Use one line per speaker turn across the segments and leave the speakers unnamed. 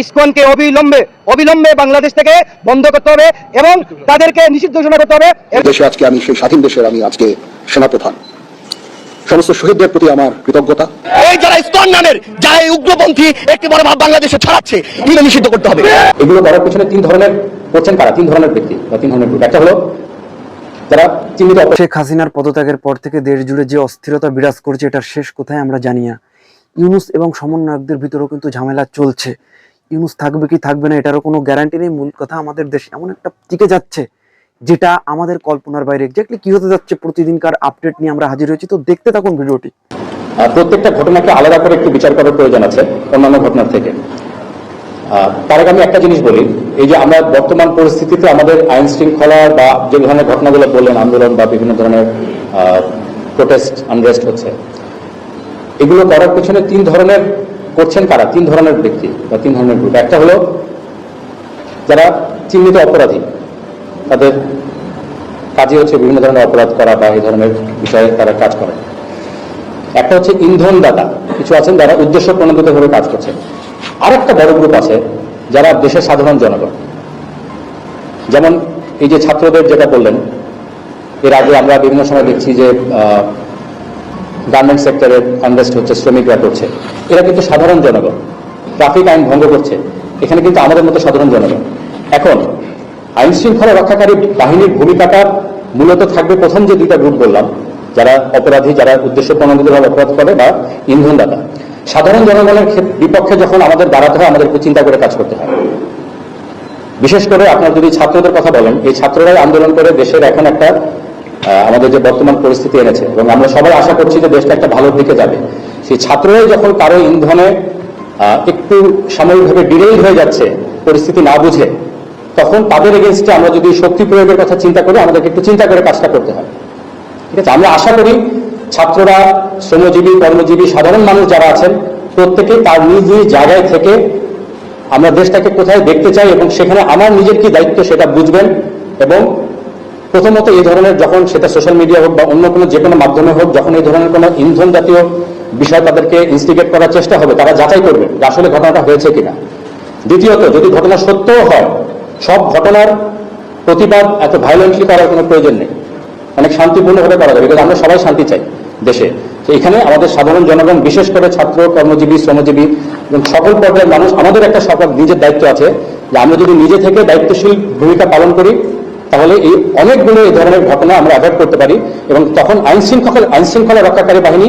ইসকনকে অবিলম্বে অবিলম্বে বাংলাদেশ থেকে বন্ধ করতে হবে এবং তাদেরকে নিষিদ্ধ ঘোষণা করতে হবে।
দেশে আজকে আমি সেই স্বাধীন দেশের আমি আজকে সেনাপ্রধান। সমস্ত শহীদদের প্রতি আমার কৃতজ্ঞতা।
এই যারা ইসকন নামের যারা এই উগ্রপন্থী একটি বড় ভাব বাংলাদেশে ছড়াচ্ছে এগুলো নিষিদ্ধ করতে হবে।
এগুলো করার পেছনে তিন ধরনের করছেন কারা? তিন ধরনের ব্যক্তি বা তিন ধরনের গ্রুপ একটা হলো যারা চিহ্নিত অপরাধী
শেখ হাসিনার পদত্যাগের পর থেকে দেশ জুড়ে যে অস্থিরতা বিরাজ করছে এটার শেষ কোথায় আমরা জানি না। ইউনুস এবং সমন্বয়কদের ভিতরেও কিন্তু ঝামেলা চলছে। ইউনুস থাকবে কি থাকবে না, এটারও কোনো গ্যারান্টি নেই। মূল কথা আমাদের দেশ এমন একটা টিকে যাচ্ছে, যেটা আমাদের কল্পনার বাইরে। এক্স্যাক্টলি কি হতে যাচ্ছে প্রতিদিনকার আপডেট নিয়ে আমরা হাজির হয়েছি, তো দেখতে থাকুন ভিডিওটি।
প্রত্যেকটা ঘটনাকে আলাদা করে একটু বিচার করার প্রয়োজন আছে, অন্যান্য ঘটনার থেকে। তার আগে আমি একটা জিনিস বলি, এই যে আমরা বর্তমান পরিস্থিতিতে আমাদের আইন শৃঙ্খলা বা যে ধরনের ঘটনাগুলো বললেন, আন্দোলন বা বিভিন্ন ধরনের প্রোটেস্ট আনরেস্ট হচ্ছে, এগুলো করার পেছনে তিন ধরনের করছেন কারা? তিন ধরনের ব্যক্তি বা তিন ধরনের গ্রুপ একটা হলো যারা চিহ্নিত অপরাধী। তাদের কাজই হচ্ছে বিভিন্ন ধরনের অপরাধ করা বা এই ধরনের বিষয়ে তারা কাজ করে। একটা হচ্ছে ইন্ধনদাতা। কিছু আছেন যারা উদ্দেশ্য প্রণোদিতভাবে কাজ করছেন। আরেকটা বড় গ্রুপ আছে যারা দেশের সাধারণ জনগণ। যেমন এই যে ছাত্রদের যেটা বললেন, এর আগে আমরা বিভিন্ন সময় দেখছি যে গার্মেন্ট সেক্টরের আনরেস্ট হচ্ছে, শ্রমিকরা করছে। এরা কিন্তু সাধারণ জনগণ। ট্রাফিক আইন ভঙ্গ করছে। এখানে কিন্তু আমাদের মতো সাধারণ জনগণ। এখন, আইন শৃঙ্খলা রক্ষাকারী বাহিনীর ভূমিকাটা মূলত থাকবে প্রথম যে দুইটা গ্রুপ বললাম, যারা অপরাধী, যারা উদ্দেশ্য প্রণোদিতভাবে অপরাধ করে বা ইন্ধনদাতা। সাধারণ জনগণের বিপক্ষে যখন আমাদের দাঁড়াতে হয়, আমাদেরকে চিন্তা করে কাজ করতে হয়। বিশেষ করে আপনার যদি ছাত্রদের কথা বলেন, এই ছাত্ররাই আন্দোলন করে দেশের এখন একটা আমাদের যে বর্তমান পরিস্থিতি এনেছে। এবং আমরা সবাই আশা করছি যে দেশটা একটা ভালোর দিকে যাবে। সেই ছাত্ররাই যখন কারও ইন্ধনে একটু সাময়িকভাবে ডিরেল হয়ে যাচ্ছে, পরিস্থিতি না বুঝে, তখন তাদের এগেনস্টে আমরা যদি শক্তি প্রয়োগের কথা চিন্তা করি, আমাদেরকে একটু চিন্তা করে কাজটা করতে হয় ঠিক আছে? আমরা আশা করি ছাত্ররা, শ্রমজীবী, কর্মজীবী, সাধারণ মানুষ যারা আছেন প্রত্যেকে তার নিজ নিজ জায়গায় থেকে আমরা দেশটাকে কোথায় দেখতে চাই এবং সেখানে আমার নিজের কি দায়িত্ব সেটা বুঝবেন এবং প্রথমত এই ধরনের যখন সেটা সোশ্যাল মিডিয়া হোক বা অন্য কোনো যে কোনো মাধ্যমে হোক, যখন এই ধরনের কোনো ইন্ধন জাতীয় বিষয় তাদেরকে ইনস্টিগেট করার চেষ্টা হবে, তারা যাচাই করবে যে আসলে ঘটনাটা হয়েছে কিনা। দ্বিতীয়ত, যদি ঘটনা সত্যও হয়, সব ঘটনার প্রতিবাদ এত ভায়োলেন্টলি করার কোনো প্রয়োজন নেই। অনেক শান্তিপূর্ণভাবে করা যাবে কিন্তু আমরা সবাই শান্তি চাই দেশে। তো এখানে আমাদের সাধারণ জনগণ, বিশেষ করে ছাত্র, কর্মজীবী, শ্রমজীবী এবং সকল পর্যায়ের মানুষ, আমাদের একটা সকল নিজের দায়িত্ব আছে যে আমরা যদি নিজে থেকে দায়িত্বশীল ভূমিকা পালন করি তাহলে এই অনেকগুলো এই ধরনের ঘটনা আমরা অ্যাভয়েড করতে পারি এবং তখন আইন শৃঙ্খলা আইন শৃঙ্খলা রক্ষাকারী বাহিনী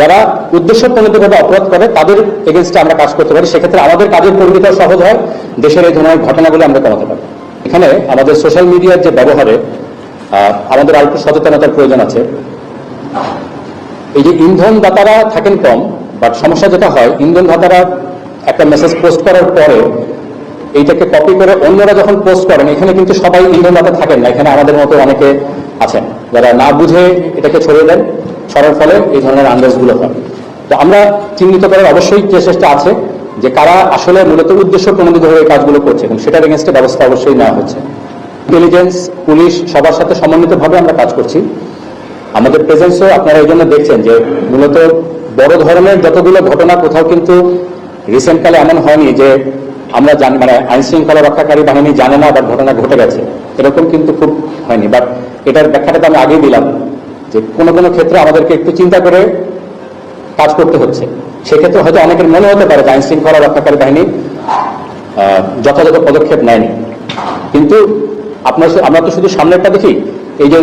যারা উদ্দেশ্য প্রণোদিতভাবে অপরাধ করে, তাদের এগেনস্টে আমরা কাজ করতে পারি। সেক্ষেত্রে আমাদের কাজের পরিমিত সহজ হয়। দেশের এই ধরনের ঘটনাগুলো আমরা কমাতে পারি। এখানে আমাদের সোশ্যাল মিডিয়ার যে ব্যবহারে আমাদের অল্প সচেতনতার প্রয়োজন আছে। এই যে ইন্ধন দাতারা থাকেন কম বাট সমস্যা যেটা হয় ইন্ধন দাতারা একটা মেসেজ পোস্ট করার পরে এইটাকে কপি করে অন্যরা যখন পোস্ট করেন, এখানে কিন্তু সবাই ইন্ধন দাতা থাকেন না, এখানে আমাদের মতো অনেকে আছেন। যারা না বুঝে এটাকে ছড়িয়ে দেন, ছড়ার ফলে এই ধরনের আন্দাজগুলো হয়। তো আমরা চিহ্নিত করার অবশ্যই চেষ্টা আছে যে কারা আসলে মূলত উদ্দেশ্য প্রণোদিতভাবে এই কাজগুলো করছে, এবং সেটার এগেনস্টে ব্যবস্থা অবশ্যই নেওয়া হচ্ছে। ইন্টেলিজেন্স পুলিশ সবার সাথে সমন্বিতভাবে আমরা কাজ করছি। আমাদের প্রেজেন্সও আপনারা এই জন্য দেখছেন যে মূলত বড় ধরনের যতগুলো ঘটনা কোথাও কিন্তু রিসেন্টকালে এমন হয়নি যে আমরা জানি মানে আইন শৃঙ্খলা রক্ষাকারী বাহিনী জানে না বা ঘটনা ঘটে গেছে। এরকম কিন্তু খুব হয়নি বাট এটার ব্যাখ্যাটা তো আমি আগেই দিলাম, যে কোনো কোনো ক্ষেত্রে আমাদেরকে একটু চিন্তা করে কাজ করতে হচ্ছে। সেক্ষেত্রে হয়তো অনেকের মনে হতে পারে যে আইন শৃঙ্খলা রক্ষাকারী বাহিনী যথাযথ পদক্ষেপ নেয়নি। কিন্তু আপনার আমরা তো শুধু সামনেরটা দেখি, এই যে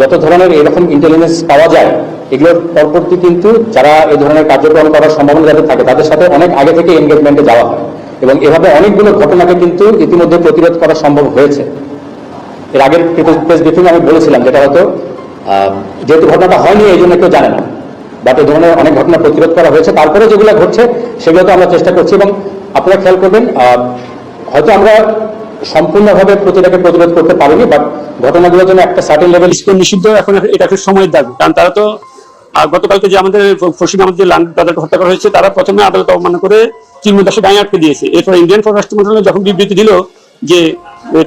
যত ধরনের এরকম ইন্টেলিজেন্স পাওয়া যায়, এগুলোর পরবর্তী কিন্তু যারা এই ধরনের কার্যক্রম করার সম্ভাবনা যাদের থাকে, তাদের সাথে অনেক আগে থেকে এনগেজমেন্টে যাওয়া হয়। এবং এভাবে অনেকগুলো ঘটনাকে কিন্তু ইতিমধ্যে প্রতিরোধ করা সম্ভব হয়েছে। এর আগের প্রেস ব্রিফিং আমি বলেছিলাম যেটা হয়তো যেহেতু ঘটনাটা হয়নি, এই জন্য কেউ জানে না। বাট এই ধরনের অনেক ঘটনা প্রতিরোধ করা হয়েছে। তারপরে যেগুলো ঘটছে, সেগুলো তো আমরা চেষ্টা করছি এবং আপনারা খেয়াল করবেন হয়তো আমরা সম্পূর্ণভাবে প্রতিটাকে প্রতিরোধ করতে পারিনি বাট ঘটনাগুলোর জন্য একটা সার্টেন লেভেল
ইসকন নিষিদ্ধ এখন এটা একটা সময়ের দাবি। কারণ তারা তো গতকালকে যে আমাদের ফসিন আমাদের লান তাদেরকে হত্যা করা হয়েছে, তারা প্রথমে আদালত অবমাননা করে চিন্ময় দাসে গায়ে আটকে দিয়েছে। এরপর ইন্ডিয়ান পররাষ্ট্র মন্ত্রণালয় যখন বিবৃতি দিল যে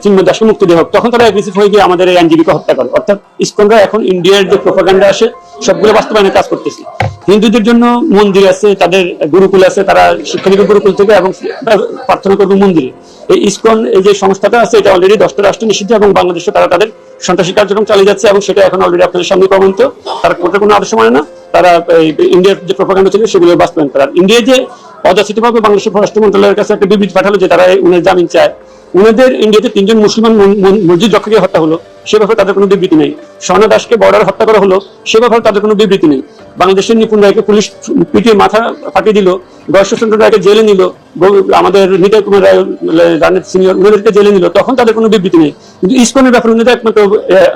চিন্ময় দাসকে মুক্তি দেওয়া তখন তারা অ্যাগ্রেসিভ হয়ে গিয়ে আমাদের এই আইনজীবীকে হত্যা করে। অর্থাৎ ইসকনরা এখন ইন্ডিয়ার যে প্রোপাগান্ডা আসে, সবগুলো বাস্তবায়নের কাজ করতেছে। হিন্দুদের জন্য মন্দির আছে, তাদের গুরুকুল আছে, তারা শিক্ষা গুরুকুল থেকে এবং প্রার্থনা করবে মন্দিরে। এই ইসকন, এই যে সংস্থাটা আছে, এটা অলরেডি দশটা রাষ্ট্র নিষিদ্ধ এবং বাংলাদেশে তারা তাদের সন্ত্রাসী কার্যক্রম চালিয়ে যাচ্ছে এবং সেটা এখন অলরেডি আপনাদের সামনে প্রমাণিত। তারা কোর্টের কোনো আদর্শ মানে না। তারা ইন্ডিয়ার যে প্রোপাগান্ডা ছিল, সেগুলো বাস্তবায়ন করার। ইন্ডিয়া যে অযাচিতভাবে বাংলাদেশের পররাষ্ট্র মন্ত্রণালয়ের কাছে একটা বিবৃতি পাঠালো যে তারা উনার জামিন চায়। উনাদের ইন্ডিয়াতে তিনজন মুসলমান মন- মন- মসজিদ যক্ষকে হত্যা হলো, সে ব্যাপারে তাদের কোনো বিবৃতি নেই। স্বর্ণা দাসকে বর্ডার হত্যা করা হলো, সে ব্যাপারে তাদের কোনো বিবৃতি নেই। বাংলাদেশের নিপুণ রায়কে পুলিশ পিটিয়ে মাথা ফাটিয়ে দিল গয়েশ্বরচন্দ্র রায়কে জেলে নিল আমাদের নিতাই কুমার রায় সিনিয়র উনাদেরকে জেলে নিল, তখন তাদের কোনো বিবৃতি নেই। কিন্তু ইসকনের ব্যাপারে উনাদের একমাত্র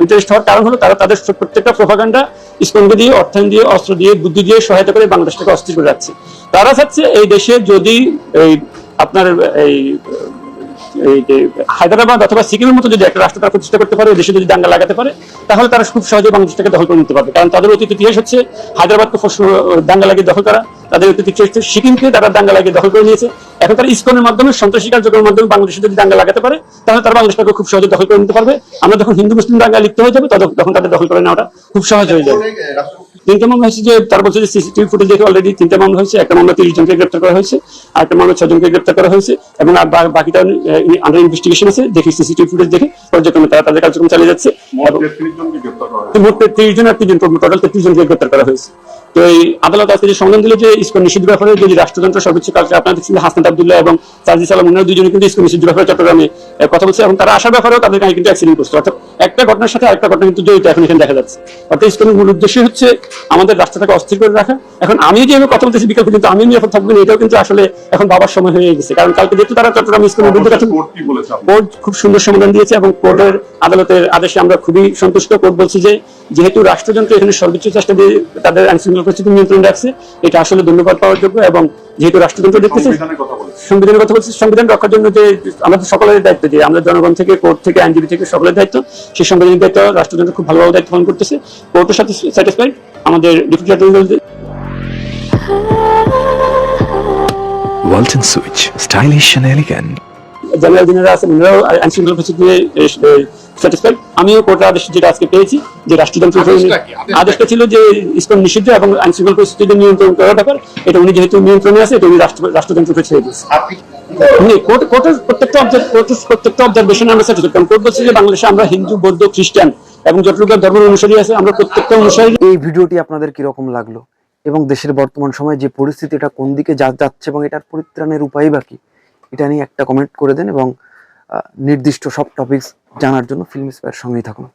ইন্টারেস্ট হওয়ার কারণ হলো তারা তাদের প্রত্যেকটা প্রভাকাণ্ডা ইসকনকে দিয়ে, অর্থায়ন দিয়ে, অস্ত্র দিয়ে, বুদ্ধি দিয়ে সহায়তা করে বাংলাদেশটাকে অস্থির করে রাখছে। তারা চাচ্ছে এই দেশে যদি এই আপনার এই এই যে হায়দ্রাবাদ অথবা সিকিমের মতো যদি একটা রাষ্ট্র তারা প্রতিষ্ঠা করতে পারে, দেশে যদি দাঙ্গা লাগাতে পারে, তাহলে তারা খুব সহজে বাংলাদেশটাকে দখল করে নিতে পারবে। কারণ তাদের অতীত ইতিহাস হচ্ছে হায়দ্রাবাদকে দাঙ্গা লাগিয়ে দখল করা। তাদের অতীত ইতিহাস হচ্ছে সিকিমকে তারা দাঙ্গা লাগিয়ে দখল করে নিয়েছে। এখন তারা ইসকনের মাধ্যমে, সন্ত্রাসী কার্যক্রমের মাধ্যমে বাংলাদেশে যদি দাঙ্গা লাগাতে পারে, তাহলে তারা বাংলাদেশটাকে খুব সহজে দখল করে নিতে পারবে। আমরা যখন হিন্দু, মুসলিম দাঙ্গা লিপ্ত হয়ে যাবে, তখন- তখন তাদের দখল করে নেওয়াটা খুব সহজ হয়ে যাবে। তিনটা মামলা হয়েছে যে তার বছর যে সিসিটিভি ফুটেজ দেখে অলরেডি তিনটা মামলা হয়েছে একটা মামলা তিরিশ জনকে গ্রেপ্তার করা হয়েছে আর একটা মামলা ছয় জনকে গ্রেপ্তার করা হয়েছে এবং আর বাকিটা আন্ডার ইনভেস্টিগেশন আছে দেখি সিসিটিভি ফুটেজ দেখে পর্যক্রমে তারা তাদের কার্যক্রম চালিয়ে যাচ্ছে। মোট তিরিশ জন আর তিনজন টোটাল তেত্রিশ জনকে গ্রেপ্তার করা হয়েছে। তো এই আদালত আজকে যে সংজ্ঞান দিল যে ইসকন নিষিদ্ধ ব্যাপারে যদি রাষ্ট্রযন্ত্র সর্বোচ্চ কালকে আপনারা দেখছেন যে হাসনাত আব্দুল্লাহ এবং সাজিদ সালাম উনারা দুজনে কিন্তু ইসকন নিষিদ্ধ ব্যাপারে চট্টগ্রামে কথা বলছে এবং তারা আসার ব্যাপারেও তাদের গায়ে কিন্তু অ্যাক্সিডেন্ট করছে। অর্থাৎ একটা ঘটনার সাথে আরেকটা ঘটনা কিন্তু জড়িত এখন এখানে দেখা যাচ্ছে। অর্থাৎ ইসকনের মূল উদ্দেশ্য হচ্ছে আমাদের রাষ্ট্রটাকে অস্থির করে রাখা। এখন আমি যে আমি কথা বলতেছি বিকল্প কিন্তু আমি নিরাপদ থাকব না এটাও কিন্তু আসলে এখন বাবার সময় হয়ে গেছে। কারণ কালকে যেহেতু তারা চট্টগ্রাম ইসকনের বিরুদ্ধে কথা কোর্ট খুব সুন্দর সমাধান দিয়েছে এবং কোর্টের আদালতের আদেশে আমরা খুবই সন্তুষ্ট। কোর্ট বলছি যে যেহেতু রাষ্ট্রযন্ত্র এখানে সর্বোচ্চ চেষ্টা দিয়ে তাদের আইন শৃঙ্খলা পরিস্থিতি নিয়ন্ত্রণ রাখছে এটা আসলে ধন্যবাদ পাওয়ার যোগ্য এবং যেহেতু রাষ্ট্রযন্ত্র দেখতেছে সংবিধানের কথা বলছি সংবিধান রক্ষার জন্য যে আমাদের সকলের দায়িত্ব যে আমরা জনগণ থেকে কোর্ট থেকে আইনজীবী থেকে সকলের দায়িত্ব সেই সংবিধানের দায়িত্ব রাষ্ট্রযন্ত্র খুব ভালোভাবে দায়িত্ব পালন করতেছে কোর্টের সাথে স্যাটিসফাইড আমাদের deputy attorney
Walton Switch, stylish and elegant.
General যিনারা আছেন ওনারাও আইন শৃঙ্খলা পরিস্থিতি স্যাটিসফাইড আমিও কোর্টের আদেশ যেটা আজকে পেয়েছি যে রাষ্ট্রযন্ত্র আদেশটা ছিল যে ইসকন নিষিদ্ধ এবং আইন শৃঙ্খলা পরিস্থিতি নিয়ন্ত্রণ করার ব্যাপার। এটা উনি যেহেতু নিয়ন্ত্রণে আছে এটা উনি রাষ্ট্রযন্ত্রকে ছেড়ে দিয়েছে। কোর্টের প্রত্যেকটা প্রত্যেকটা অবজারভেশন আমরা স্যাটিসফাইড কারণ কোর্ট বলছে যে বাংলাদেশে আমরা হিন্দু বৌদ্ধ খ্রিস্টান এবং যতটুকু ধর্মের অনুসারী আছে আমরা প্রত্যেকটা অনুসারী
এই ভিডিওটি আপনাদের কীরকম লাগল? এবং দেশের বর্তমান সময়ে যে পরিস্থিতি এটা কোন দিকে যা- যাচ্ছে এবং এটার পরিত্রাণের উপায় বা কি? এটা নিয়ে একটা কমেন্ট করে দেন এবং নির্দিষ্ট সব টপিকস জানার জন্য ফিল্ম স্পেয়ার সঙ্গেই থাকুন।